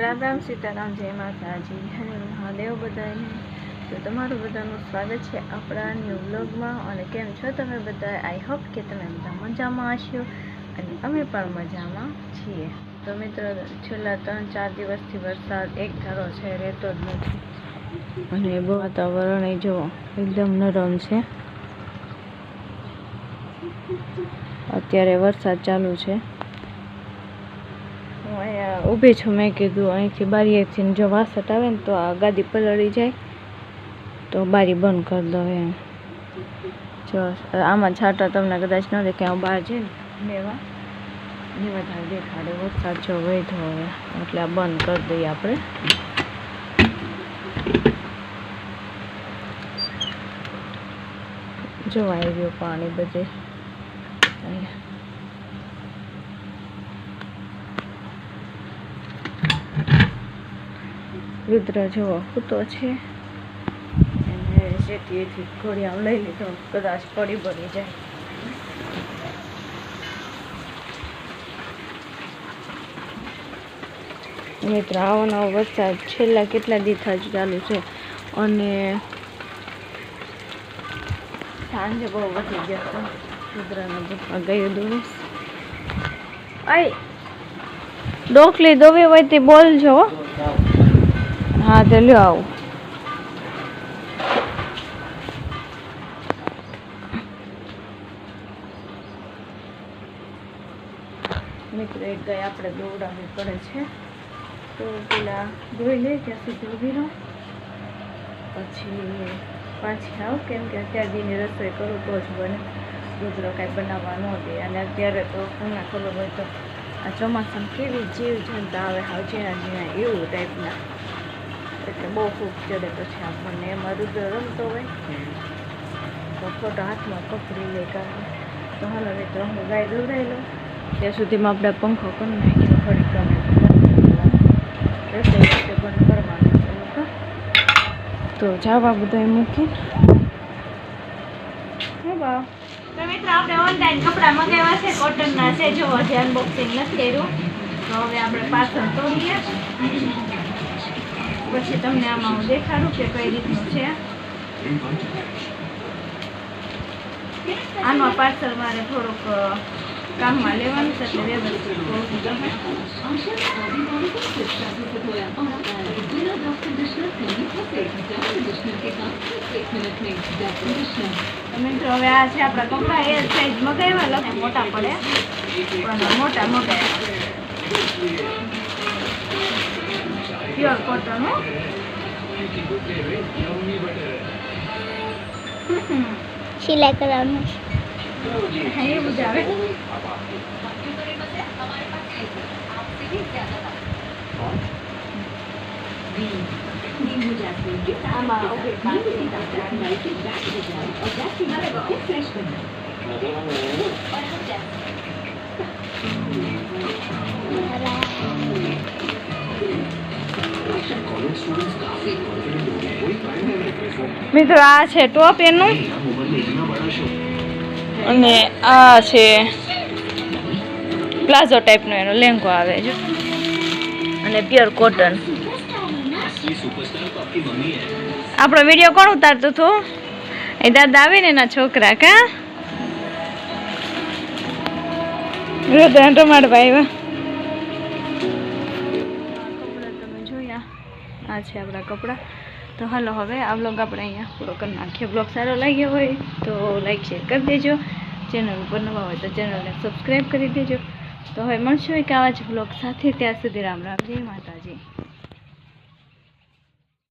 રામ રામ સીતારામ, જય માતાજી. અને મહાદેવ બધાને. તો તમારું બધાનું સ્વાગત છે આપણા ન્યૂ બ્લોગમાં અને કેમ છો તમે બધા? આઈ હોપ કે તમે બધા મજામાં હશો અને અમે પણ મજામાં છીએ. તો મિત્રો, છેલ્લા ત્રણ ચાર દિવસથી વરસાદ એક ધારો છે, રહેતો જ નથી. અને વાતાવરણ એ જુઓ એકદમ નરમ છે. અત્યારે વરસાદ ચાલુ છે. ઊભી છું. મેં કીધું, અહીંથી બારીએથી જો વાસટ આવે ને તો આ ગાદી પલળી જાય. તો બારી બંધ કરી દો એમ. જો, આમાં છાંટા તમને કદાચ ન દેખાય હું બહાર જઈને લેવા ને વધારે દેખાડે, વરસાદ જો વહેતો હવે, એટલે આ બંધ કરી દઈએ આપણે. જોવા આવ્યું પાણી બધે અહીંયા રુદ્ર જેવો સૂતો છે અને ઘોડી આમ લઈ લીધો, કદાચ પડી પડી જાય. મિત્ર આવો વરસાદ છેલ્લા કેટલા દિવસ જ ચાલુ છે? અને સાંજે બહુ વધી ગયો હતો રુદ્રના બુકમાં ગયું દિવસ. આઈ ડોકલી દોવી હોય તે બોલજો હો. તો લ્યો આવું. મિત્રો એક ગાય આપણે દોડાવવી પડે છે. તો પેલા ધોઈ લઈ ત્યાં સુધી ઊભી રહો. પછી પાછી આવ, કેમ કે અત્યાર દીની રસોઈ કરું તો જ બને. દૂધરો કાંઈ બનાવવા ન અને અત્યારે તો તમને ખબર હોય તો આ ચોમાસામાં કેવી જીવ જનતા આવે, હાવ જેના જીણા એવું ટાઈપના એટલે બહુ ખૂબ ચડે પછી આપણને. એમાં રુદ્ર રમતો હોય. તો ખોટો હાથમાં પકડી લે તો હાલો હવે તો હું ગાય દોરાઈ લઉં ત્યાં સુધીમાં આપણે પંખો કરી નાખ્યો થોડીક ગમે કરવાનું તો જાવા બધા મૂકીને હે બા. તો મિત્રો કપડાં મંગાવ્યા છે. કોટનના છે. જો હજી અનબોક્સિંગ નથી કર્યું. તો હવે આપણે પાછળ તોડીએ પછી તમને આમાં હું દેખાડું કે કઈ રીતનું છે. આમાં પાર્સલ મારે થોડુંક કામમાં લેવાનું છે એટલે વ્યવસ્થિત મિત્રો, હવે આ છે આપણા કપડાં એ સાઈઝ મગાવ્યા લખે મોટા પડે. પણ મોટા મગાવ્યા પ્યોર કોટન હો સિલાઈ કરવાનું હા, એવું જ મિત્રો, આ છે ટોપ એનું. અને આ છે પ્લાઝો ટાઈપનો એનો લેંગો આવે છે. અને પ્યોર કોટન. આપણો વીડિયો કોણ ઉતારતું હતું? એ દાદા આવે ને એના છોકરા, કા? ટમાટ ટમાટભાઈ આ છે આપણા કપડાં. તો હાલો હવે આ બ્લોગ આપણે અહીંયા પૂરો કરી નાખીએ. બ્લોગ સારો લાગ્યો હોય તો લાઈક શેર કરી દેજો. ચેનલ ઉપર નવા હોય તો ચેનલને સબસ્ક્રાઈબ કરી દેજો. તો હવે મળશું એક આવા જ બ્લોગ સાથે. ત્યાં સુધી રામ રામ. જય માતાજી.